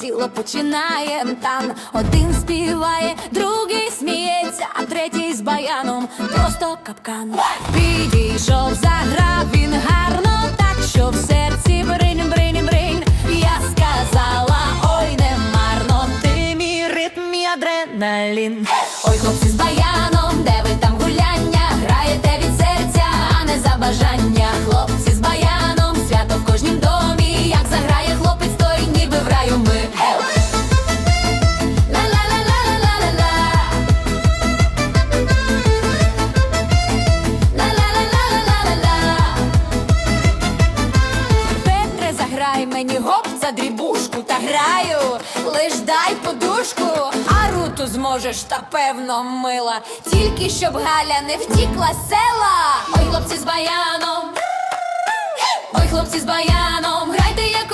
сіло, починаєм тан. Один співає, другий сміється, а третій з баяном просто капкан. Підійшов, заграв він гарно, так що в серці бринь, бринь, бринь. Я сказала, ой, не марно, ти мій ритм, мій адреналін. Ой, хлопці з баяном, гоп за дрібушку та граю, лиш дай подушку, а руту зможеш, та певно мила. Тільки щоб Галя не втікла з села. Ой, хлопці з баяном, ой, хлопці з баяном, грайте як